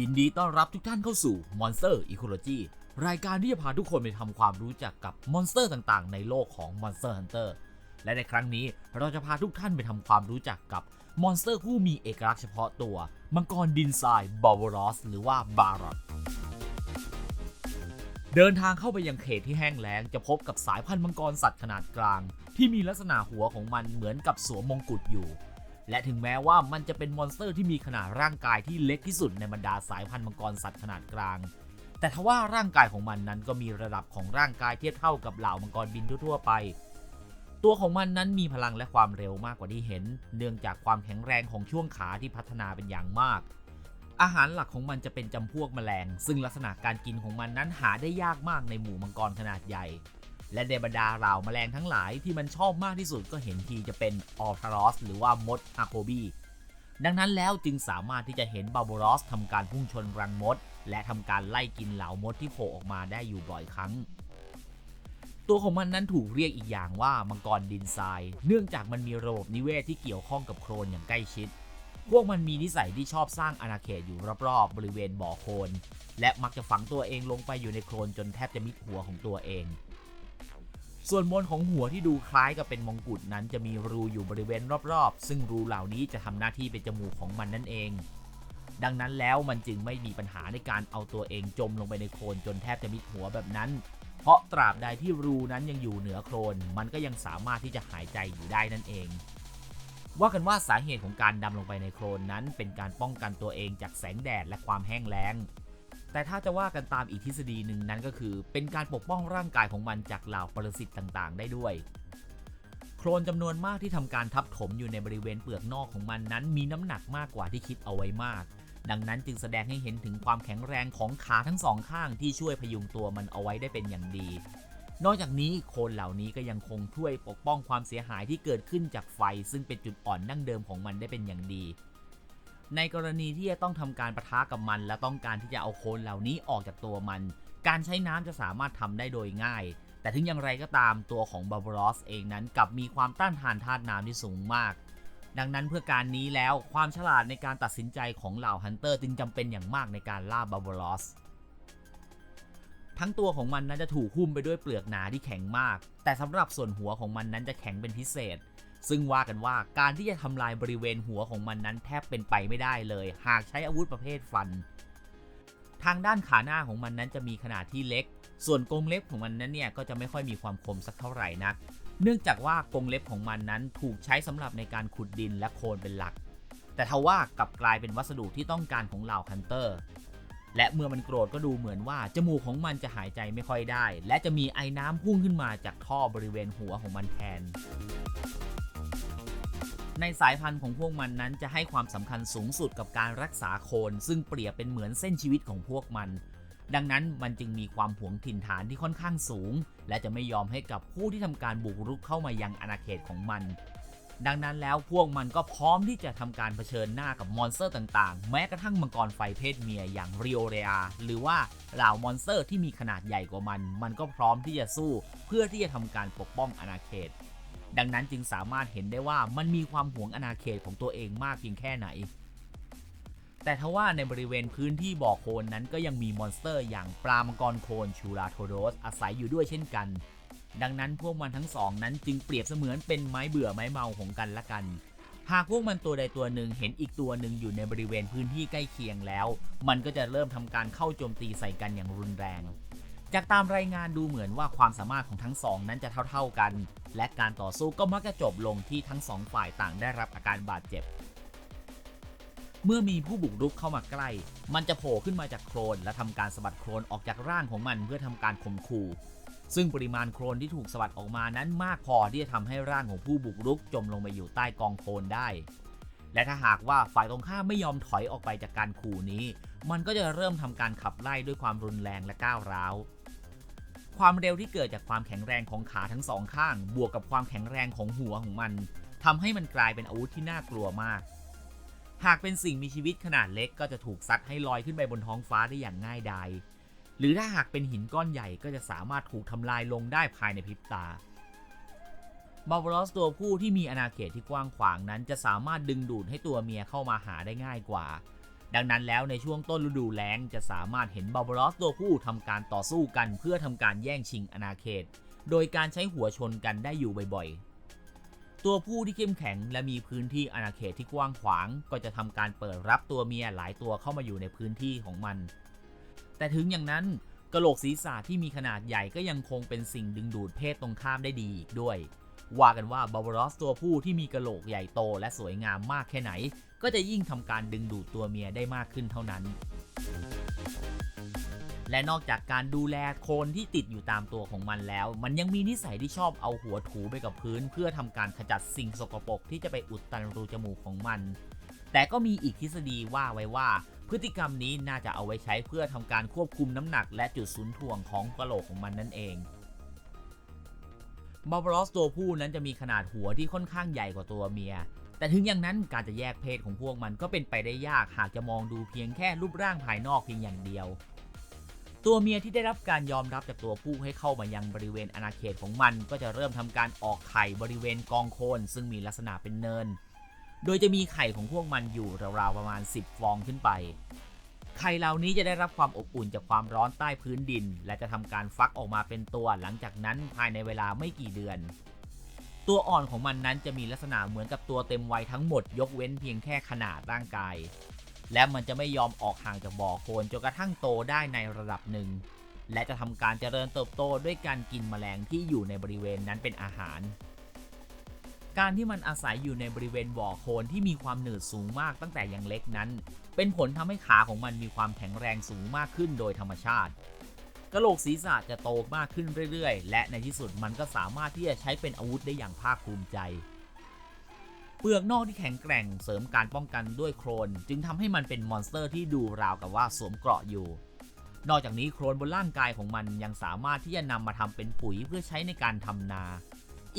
ยินดีต้อนรับทุกท่านเข้าสู่ Monster Ecology รายการที่จะพาทุกคนไปทำความรู้จักกับมอนสเตอร์ต่างๆ ในโลกของ Monster Hunter และในครั้งนี้เราจะพาทุกท่านไปทำความรู้จักกับมอนสเตอร์ผู้มีเอกลักษณ์เฉพาะตัว มังกรดินทรายบาวรอสหรือว่าบารอดเดินทางเข้าไปยังเขตที่แห้งแล้งจะพบกับสายพันธุ์มังกรสัตว์ขนาดกลาง ที่มีลักษณะหัวของมันเหมือนกับสวมมงกุฎอยู่ และถึงแม้ว่ามันจะเป็นมอนสเตอร์ที่มีขนาดร่างกายที่เล็กที่สุดในบรรดาสายพันธุ์มังกรสัตว์ขนาดกลาง แต่ทว่าร่างกายของมันนั้นก็มีระดับของร่างกายเทียบเท่ากับเหล่ามังกรบินทั่วๆไป ตัวของมันนั้นมีพลังและความเร็วมากกว่าที่เห็น เนื่องจากความแข็งแรงของช่วงขาที่พัฒนาเป็นอย่างมาก อาหารหลักของมันจะเป็นจำพวกแมลง ซึ่งลักษณะการกินของมันนั้นหาได้ยากมากในหมู่มังกรขนาดใหญ่ และในบรรดาเหล่าแมลงทั้งหลายที่มันชอบมากที่สุดก็เห็นทีจะเป็นออทารอสหรือว่ามดอาโคบีดังนั้นแล้วจึงสามารถที่จะเห็นบาโบรอสทำการพุ่งชนรังมด และทำการไล่กินเหล่ามดที่โผล่ออกมาได้อยู่บ่อยครั้ง ตัวของมันนั้นถูกเรียกอีกอย่างว่ามังกรดินทราย เนื่องจากมันมีระบบนิเวศที่เกี่ยวข้องกับโคลนอย่างใกล้ชิด พวกมันมีนิสัยที่ชอบสร้างอาณาเขตอยู่รอบๆบริเวณบ่อโคลนและมักจะฝังตัวเองลงไปอยู่ในโคลนจนแทบจะมิดหัวของตัวเอง ส่วนบนของหัวที่ดูคล้ายกับเป็นมงกุฎนั้นจะมีรูอยู่บริเวณรอบๆ ซึ่งรูเหล่านี้จะทำหน้าที่เป็นจมูกของมันนั่นเอง ดังนั้นแล้วมันจึงไม่มีปัญหาในการเอาตัวเองจมลงไปในโคลนจนแทบจะมิดหัวแบบนั้น เพราะตราบใดที่รูนั้นยังอยู่เหนือโคลนมันก็ยังสามารถที่จะหายใจอยู่ได้นั่นเองว่ากันว่าสาเหตุของการดำลงไปในโคลนนั้นเป็นการป้องกันตัวเองจากแสงแดดและความแห้งแล้ง แต่ถ้าจะว่ากันตามอีกทฤษฎีหนึ่งนั้นก็คือ เป็นการปกป้องร่างกายของมันจากเหล่าปรสิตต่างๆ ได้ด้วย โคลนจำนวนมากที่ทำการทับถมอยู่ในบริเวณเปลือกนอกของมันนั้น มีน้ำหนักมากกว่าที่คิดเอาไว้มาก ดังนั้นจึงแสดงให้เห็นถึงความแข็งแรงของขาทั้งสองข้างที่ช่วยพยุงตัวมันเอาไว้ได้เป็นอย่างดี นอกจากนี้โคลนเหล่านี้ก็ยังคงช่วยปกป้องความเสียหายที่เกิดขึ้นจากไฟ ซึ่งเป็นจุดอ่อนดั้งเดิมของมันได้เป็นอย่างดี ในกรณีที่จะต้องทำการประทะกับมัน และต้องการที่จะเอาโคลนเหล่านี้ออกจากตัวมัน การใช้น้ำจะสามารถทำได้โดยง่าย แต่ถึงอย่างไรก็ตามตัวของบาบรอสเองนั้นกลับมีความต้านทานธาตุน้ำที่สูงมาก ดังนั้นเพื่อการนี้แล้วความฉลาดในการตัดสินใจของเหล่าฮันเตอร์จึงจำเป็นอย่างมากในการล่าบาบรอสทั้งตัวของมันนั้นจะถูกหุ้มไปด้วยเปลือกหนาที่แข็งมาก แต่สำหรับส่วนหัวของมันนั้นจะแข็งเป็นพิเศษ ซึ่งว่ากันว่าการที่จะทำลายบริเวณหัวของมันนั้นแทบเป็นไปไม่ได้เลย หากใช้อาวุธประเภทฟัน ทางด้านขาหน้าของมันนั้นจะมีขนาดที่เล็ก ส่วนกรงเล็บของมันนั้นเนี่ยก็จะไม่ค่อยมีความคมสักเท่าไหร่นัก เนื่องจากว่ากรงเล็บของมันนั้นถูกใช้สำหรับในการขุดดินและโคลนเป็นหลัก แต่ทว่ากลับกลายเป็นวัสดุที่ต้องการของเหล่าฮันเตอร์และเมื่อมันโกรธก็ดูเหมือนว่าจมูกของมันจะหายใจไม่ค่อยได้ และจะมีไอ้น้ำพุ่งขึ้นมาจากท่อบริเวณหัวของมันแทน ในสายพันธุ์ของพวกมันนั้นจะให้ความสำคัญสูงสุดกับการรักษาโคน ซึ่งเปรียบเป็นเหมือนเส้นชีวิตของพวกมัน ดังนั้นมันจึงมีความหวงถิ่นฐานที่ค่อนข้างสูง และจะไม่ยอมให้กับผู้ที่ทำการบุกรุกเข้ามายังอาณาเขตของมัน ดังนั้นแล้วพวกมันก็พร้อมที่จะทำการเผชิญหน้ากับมอนสเตอร์ต่างๆ แม้กระทั่งมังกรไฟเพศเมียอย่างริโอเรียหรือว่าเหล่ามอนสเตอร์ที่มีขนาดใหญ่กว่ามัน มันก็พร้อมที่จะสู้เพื่อที่จะทำการปกป้องอาณาเขต ดังนั้นจึงสามารถเห็นได้ว่ามันมีความหวงอาณาเขตของตัวเองมากเพียงแค่ไหน แต่ทว่าในบริเวณพื้นที่บ่อโคลนนั้นก็ยังมีมอนสเตอร์อย่างปลามังกรโคลนชูราโทโดสอาศัยอยู่ด้วยเช่นกัน ดังนั้นพวกมันทั้งสองนั้นจึงเปรียบเสมือนเป็นไม้เบื่อไม้เมาของกันและกัน หากพวกมันตัวใดตัวหนึ่งเห็นอีกตัวหนึ่งอยู่ในบริเวณพื้นที่ใกล้เคียงแล้ว มันก็จะเริ่มทำการเข้าโจมตีใส่กันอย่างรุนแรง จากตามรายงานดูเหมือนว่าความสามารถของทั้งสองนั้นจะเท่าๆกัน และการต่อสู้ก็มักจะจบลงที่ทั้งสองฝ่ายต่างได้รับอาการบาดเจ็บ เมื่อมีผู้บุกรุกเข้ามาใกล้ มันจะโผล่ขึ้นมาจากโคลนและทำการสะบัดโคลนออกจากร่างของมันเพื่อทำการข่มขู่ซึ่งปริมาณโคลนที่ถูกสะบัดออกมานั้นมากพอที่จะทำให้ร่างของผู้บุกรุกจมลงไปอยู่ใต้กองโคลนได้ และถ้าหากว่าฝ่ายตรงข้ามไม่ยอมถอยออกไปจากการขู่นี้ มันก็จะเริ่มทำการขับไล่ด้วยความรุนแรงและก้าวร้าว ความเร็วที่เกิดจากความแข็งแรงของขาทั้งสองข้าง บวกกับความแข็งแรงของหัวของมันทำให้มันกลายเป็นอาวุธที่น่ากลัวมาก หากเป็นสิ่งมีชีวิตขนาดเล็กก็จะถูกซัดให้ลอยขึ้นไปบนท้องฟ้าได้อย่างง่ายดาย หรือถ้าหากเป็นหินก้อนใหญ่ก็จะสามารถถูกทำลายลงได้ภายในพริบตาบาบรอสตัวผู้ที่มีอาณาเขตที่กว้างขวางนั้นจะสามารถดึงดูดให้ตัวเมียเข้ามาหาได้ง่ายกว่า ดังนั้นแล้วในช่วงต้นฤดูแล้งจะสามารถเห็นบาบารอสตัวผู้ทำการต่อสู้กันเพื่อทำการแย่งชิงอาณาเขต โดยการใช้หัวชนกันได้อยู่บ่อยๆ ตัวผู้ที่เข้มแข็งและมีพื้นที่อาณาเขตที่กว้างขวาง ก็จะทำการเปิดรับตัวเมียหลายตัวเข้ามาอยู่ในพื้นที่ของมัน แต่ถึงอย่างนั้นกระโหลกศีรษะที่มีขนาดใหญ่ก็ยังคงเป็นสิ่งดึงดูดเพศตรงข้ามได้ดีอีกด้วย ว่ากันว่าบาบารอสตัวผู้ที่มีกระโหลกใหญ่โตและสวยงามมากแค่ไหน ก็จะยิ่งทำการดึงดูดตัวเมียได้มากขึ้นเท่านั้น และนอกจากการดูแลโคนที่ติดอยู่ตามตัวของมันแล้ว มันยังมีนิสัยที่ชอบเอาหัวถูไปกับพื้น เพื่อทำการขจัดสิ่งสกปรกที่จะไปอุดตันรูจมูกของมัน แต่ก็มีอีกทฤษฎีว่าไว้ว่าพฤติกรรมนี้น่าจะเอาไว้ใช้เพื่อทำการควบคุมน้ำหนักและจุดศูนย์ถ่วงของกระโหลกของมันนั่นเอง บาบารอสตัวผู้นั้นจะมีขนาดหัวที่ค่อนข้างใหญ่กว่าตัวเมีย แต่ถึงอย่างนั้นการจะแยกเพศของพวกมันก็เป็นไปได้ยากหากจะมองดูเพียงแค่รูปร่างภายนอกเพียงอย่างเดียว ตัวเมียที่ได้รับการยอมรับจากตัวผู้ให้เข้ามายังบริเวณอาณาเขตของมัน ก็จะเริ่มทำการออกไข่บริเวณกองโคลนซึ่งมีลักษณะเป็นเนิน โดยจะมีไข่ของพวกมันอยู่ราวๆประมาณ 10 ฟองขึ้นไป ไข่เหล่านี้จะได้รับความอบอุ่นจากความร้อนใต้พื้นดิน และจะทำการฟักออกมาเป็นตัวหลังจากนั้นภายในเวลาไม่กี่เดือน ตัวอ่อนของมันนั้นจะมีลักษณะเหมือนกับตัวเต็มวัยทั้งหมด ยกเว้นเพียงแค่ขนาดร่างกาย และมันจะไม่ยอมออกห่างจากบ่อโคลนจนกระทั่งโตได้ในระดับหนึ่ง และจะทำการเจริญเติบโตด้วยการกินแมลงที่อยู่ในบริเวณนั้นเป็นอาหาร การที่มันอาศัยอยู่ในบริเวณบ่อโคลนที่มีความหนืดสูงมากตั้งแต่ยังเล็กนั้น เป็นผลทำให้ขาของมันมีความแข็งแรงสูงมากขึ้นโดยธรรมชาติกระโหลกศีรษะจะโตมากขึ้นเรื่อยๆ และในที่สุดมันก็สามารถที่จะใช้เป็นอาวุธได้อย่างภาคภูมิใจ เปลือกนอกที่แข็งแกร่งเสริมการป้องกันด้วยโครน จึงทำให้มันเป็นมอนสเตอร์ที่ดูราวกับว่าสวมเกราะอยู่ นอกจากนี้โครนบนร่างกายของมันยังสามารถที่จะนำมาทำเป็นปุ๋ยเพื่อใช้ในการทำนา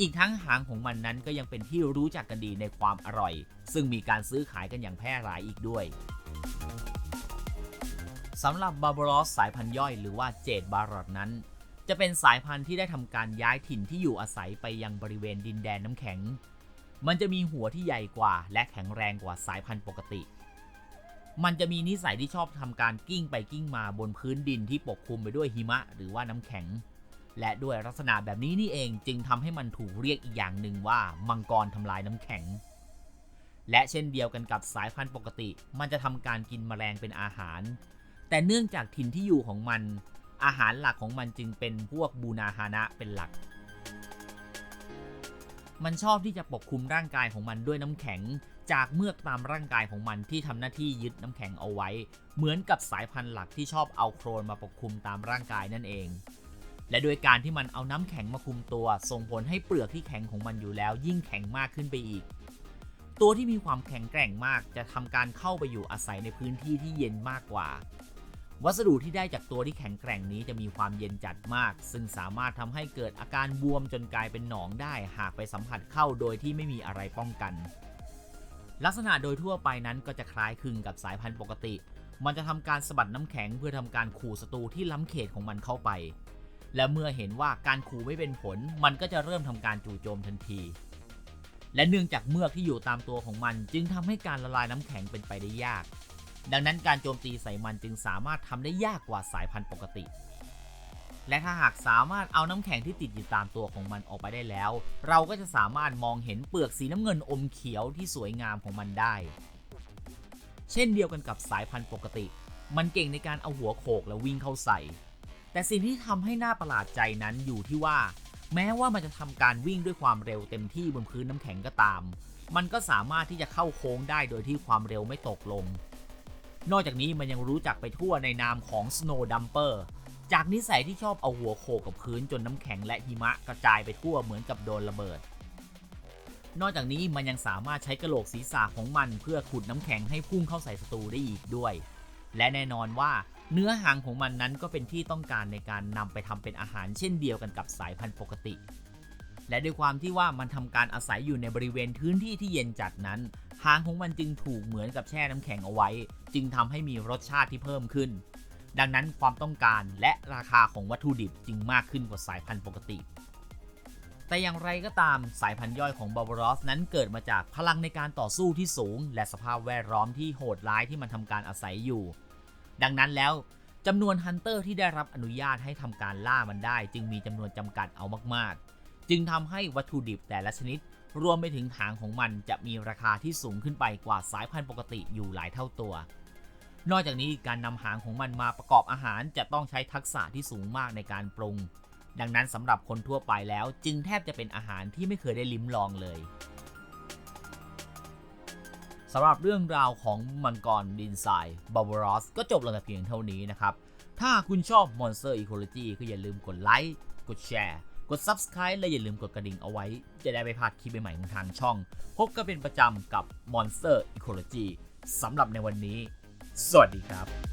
อีกทั้งหางของมันนั้นก็ยังเป็นที่รู้จักกันดีในความอร่อย ซึ่งมีการซื้อขายกันอย่างแพร่หลายอีกด้วยสำหรับบาบารอสสายพันธุ์ย่อยหรือว่าเจดบารอดนั้น จะเป็นสายพันธุ์ที่ได้ทำการย้ายถิ่นที่อยู่อาศัยไปยังบริเวณดินแดนน้ำแข็ง มันจะมีหัวที่ใหญ่กว่า และแข็งแรงกว่าสายพันธุ์ปกติ มันจะมีนิสัยที่ชอบทำการกิ้งไปกิ้งมาบนพื้นดินที่ปกคลุมไปด้วยหิมะ หรือว่าน้ำแข็ง และด้วยลักษณะแบบนี้นี่เองจึงทำให้มันถูกเรียกอีกอย่างหนึ่งว่ามังกรทำลายน้ำแข็ง และเช่นเดียวกันกับสายพันธุ์ปกติ มันจะทำการกินแมลงเป็นอาหาร แต่เนื่องจากถิ่นที่อยู่ของมัน อาหารหลักของมันจึงเป็นพวกบูนาฮานะเป็นหลัก มันชอบที่จะปกคลุมร่างกายของมันด้วยน้ำแข็ง จากเมือกตามร่างกายของมันที่ทำหน้าที่ยึดน้ำแข็งเอาไว้ เหมือนกับสายพันธุ์หลักที่ชอบเอาโครนมาปกคลุมตามร่างกายนั่นเอง และโดยการที่มันเอาน้ำแข็งมาคุมตัว ส่งผลให้เปลือกที่แข็งของมันอยู่แล้ว ยิ่งแข็งมากขึ้นไปอีก ตัวที่มีความแข็งแกร่งมากจะทำการเข้าไปอยู่อาศัยในพื้นที่ที่เย็นมากกว่า วัสดุที่ได้จากตัวที่แข็งแกร่งนี้จะมีความเย็นจัดมาก ซึ่งสามารถทำให้เกิดอาการบวมจนกลายเป็นหนองได้ หากไปสัมผัสเข้าโดยที่ไม่มีอะไรป้องกัน ลักษณะโดยทั่วไปนั้นก็จะคล้ายคลึงกับสายพันธุ์ปกติ มันจะทำการสะบัดน้ำแข็งเพื่อทำการขู่ศัตรูที่ล้ำเขตของมันเข้าไป และเมื่อเห็นว่าการขู่ไม่เป็นผล มันก็จะเริ่มทำการจู่โจมทันที และเนื่องจากเมือกที่อยู่ตามตัวของมัน จึงทำให้การละลายน้ำแข็งเป็นไปได้ยาก ดังนั้นการโจมตีใส่มันจึงสามารถทำได้ยากกว่าสายพันธุ์ปกติ และถ้าหากสามารถเอาน้ำแข็งที่ติดอยู่ตามตัวของมันออกไปได้แล้ว เราก็จะสามารถมองเห็นเปลือกสีน้ำเงินอมเขียวที่สวยงามของมันได้ เช่นเดียวกันกับสายพันธุ์ปกติ มันเก่งในการเอาหัวโขกและวิ่งเข้าใส่ แต่สิ่งที่ทำให้น่าประหลาดใจนั้นอยู่ที่ว่า แม้ว่ามันจะทำการวิ่งด้วยความเร็วเต็มที่บนพื้นน้ำแข็งก็ตาม มันก็สามารถที่จะเข้าโค้งได้โดยที่ความเร็วไม่ตกลง นอกจากนี้มันยังรู้จักไปทั่วในนามของ Snow Dumper จากนิสัยที่ชอบเอาหัวโขกกับพื้นจนน้ำแข็งและหิมะกระจายไปทั่วเหมือนกับโดนระเบิด นอกจากนี้มันยังสามารถใช้กระโหลกศีรษะของมันเพื่อขุดน้ำแข็งให้พุ่งเข้าใส่ศัตรูได้อีกด้วย และแน่นอนว่าเนื้อหางของมันนั้นก็เป็นที่ต้องการในการนำไปทำเป็นอาหารเช่นเดียวกันกับสายพันธุ์ปกติ และด้วยความที่ว่ามันทำการอาศัยอยู่ในบริเวณพื้นที่ที่เย็นจัดนั้นหางของมันจึงถูกเหมือนกับแช่น้ำแข็งเอาไว้ จึงทำให้มีรสชาติที่เพิ่มขึ้น ดังนั้นความต้องการและราคาของวัตถุดิบจึงมากขึ้นกว่าสายพันธุ์ปกติ แต่อย่างไรก็ตามสายพันธุ์ย่อยของบาบารอสนั้นเกิดมาจากพลังในการต่อสู้ที่สูง และสภาพแวดล้อมที่โหดร้ายที่มันทำการอาศัยอยู่ ดังนั้นแล้วจำนวนฮันเตอร์ที่ได้รับอนุญาตให้ทำการล่ามันได้ จึงมีจำนวนจำกัดเอามากๆ จึงทำให้วัตถุดิบแต่ละชนิด รวมไปถึงหางของมันจะมีราคาที่สูงขึ้นไปกว่าสายพันธุ์ปกติอยู่หลายเท่าตัว นอกจากนี้การนำหางของมันมาประกอบอาหารจะต้องใช้ทักษะที่สูงมากในการปรุง ดังนั้นสำหรับคนทั่วไปแล้วจึงแทบจะเป็นอาหารที่ไม่เคยได้ลิ้มลองเลยสำหรับเรื่องราวของมังกรดินทรายบาบารอสก็จบลงแต่เพียงเท่านี้นะครับ ถ้าคุณชอบ Monster Ecology ก็อย่าลืมกดไลค์กดแชร์กด Subscribe และอย่าลืมกดกระดิ่งเอาไว้ จะได้ไม่พลาดคลิปใหม่ๆของทางช่อง พบกันเป็นประจำกับ Monster Ecology สำหรับในวันนี้ สวัสดีครับ